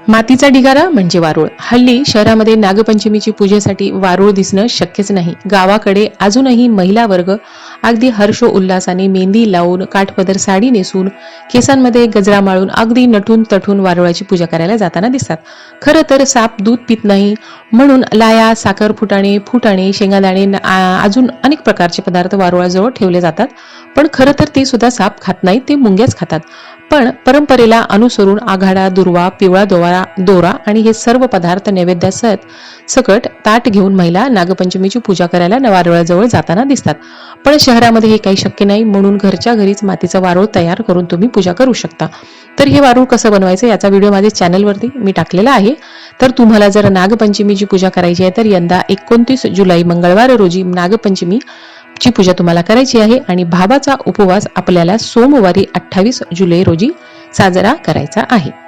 मातीचा ढिगारा म्हणजे वारूळ. हल्ली शहरामध्ये नागपंचमीची पूजेसाठी वारूळ दिसणं शक्यच नाही. गावाकडे अजूनही महिला वर्ग अगदी हर्ष उल्हासाने मेहंदी लावून काठपदर साडी नेसून केसांमध्ये गजरा माळून अगदी नटून तटून वारुळाची पूजा करायला जाताना दिसतात. खरं तर साप दूध पित नाही म्हणून लाया साखर फुटाणे फुटाणे शेंगादाणे अजून अनेक प्रकारचे पदार्थ वारुळाजवळ ठेवले जातात. पण खरं तर ते सुद्धा साप खात नाहीत ते मुंग्याच खातात. पण परंपरेला अनुसरून आघाडा दुर्वा पिवळा दोवारा दोरा आणि हे सर्व पदार्थ नैवेद्यासह सकट ताट घेऊन महिला नागपंचमीची पूजा करायला नवारुळाजवळ जाताना दिसतात. पण शहरामध्ये हे काही शक्य नाही म्हणून घरच्या घरीच मातीचा वारुळ तयार करून तुम्ही पूजा करू शकता. तर हे वारूळ कसं बनवायचं याचा व्हिडिओ माझ्या चॅनलवरती मी टाकलेला आहे. तर तुम्हाला जर नागपंचमीची पूजा करायची आहे तर यंदा एकोणतीस जुलै मंगळवार रोजी नागपंचमी ची पूजा तुम्हाला करायची आहे आणि भावाचा उपवास आपल्याला सोमवारी अठ्ठावीस जुलै रोजी साजरा करायचा आहे.